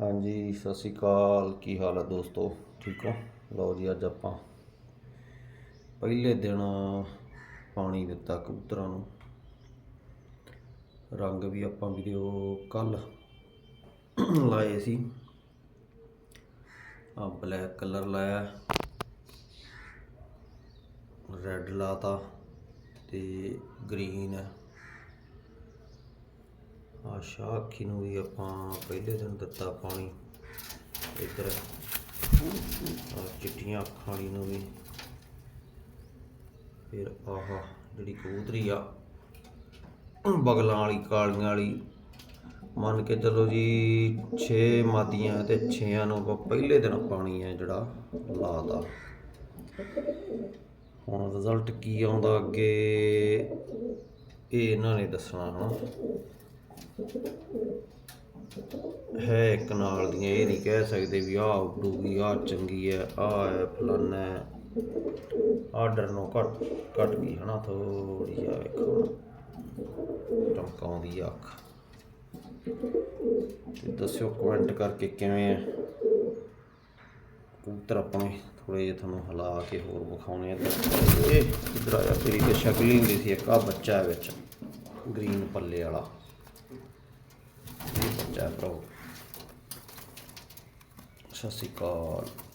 ਹਾਂਜੀ, ਸਤਿ ਸ਼੍ਰੀ ਅਕਾਲ। ਕੀ ਹਾਲ ਹੈ ਦੋਸਤੋ? ਠੀਕ ਹੋ? ਲਓ ਜੀ, ਅੱਜ ਆਪਾਂ ਪਹਿਲੇ ਦਿਨ ਪਾਣੀ ਦਿੱਤਾ ਕਬੂਤਰਾਂ ਨੂੰ। ਰੰਗ ਵੀ ਆਪਾਂ ਵੀਡੀਓ ਕੱਲ ਲਾਏ ਸੀ। ਆ ਬਲੈਕ ਕਲਰ ਲਾਇਆ। ਰੈੱਡ ਲਾਤਾ ਤੇ ਗ੍ਰੀਨ ਹੈ ਆ ਸ਼ਾਖੀ ਨੂੰ ਵੀ ਆਪਾਂ ਪਹਿਲੇ ਦਿਨ ਦਿੱਤਾ ਪਾਣੀ। ਇੱਧਰ ਆ ਚਿੱਟੀਆਂ ਅੱਖਾਂ ਵਾਲੀ ਨੂੰ ਵੀ। ਫਿਰ ਆਹ ਜਿਹੜੀ ਕਬੂਤਰੀ ਆ, ਬਗਲਾਂ ਵਾਲੀ, ਕਾਲੀਆਂ ਵਾਲੀ, ਮੰਨ ਕੇ ਚੱਲੋ ਜੀ 6 ਮਾਦੀਆਂ ਤੇ 6ਾਂ ਨੂੰ ਆਪਾਂ ਪਹਿਲੇ ਦਿਨ ਪਾਣੀ ਹੈ ਜਿਹੜਾ ਲਾਤਾ। ਹੁਣ ਰਿਜ਼ਲਟ ਕੀ ਆਉਂਦਾ ਅੱਗੇ, ਇਹ ਇਹਨਾਂ ਨੇ ਦੱਸਣਾ ਹਨਾ ਹੈ ਇੱਕ ਨਾਲ ਦੀਆਂ ਇਹ ਨਹੀਂ ਕਹਿ ਸਕਦੇ ਵੀ ਆਹ ਉੱਡੂਗੀ ਆਹ ਚੰਗੀ ਹੈ, ਆਹ ਹੈ, ਫਲਾਨਾ ਹੈ। ਆਰਡਰ ਨੂੰ ਘੱਟ ਘੱਟ ਗਈ ਹਨਾ ਥੋੜੀ ਜਿਹਾ ਵੇਖੋ ਟਮਕਾਉਂਦੀ ਅੱਖ। ਤੇ ਦੱਸਿਓ ਕਮੈਂਟ ਕਰਕੇ ਕਿਵੇਂ ਹੈ ਕਬੂਤਰ ਆਪਣੇ ਥੋੜੇ ਜਿਹਾ ਤੁਹਾਨੂੰ ਹਿਲਾ ਕੇ ਹੋਰ ਵਿਖਾਉਣੇ ਆ। ਇਹ ਇਧਰ ਆਇਆ ਤੇਰੀ ਤੇ ਸ਼ਕਲ ਹੀ ਹੁੰਦੀ ਸੀ, ਇੱਕ ਆ ਬੱਚਾ ਵਿੱਚ, ਗ੍ਰੀਨ ਪੱਲੇ ਵਾਲਾ। ਹੈ ਭਰਾ ਸਤਿ ਸ਼੍ਰੀ ਅਕਾਲ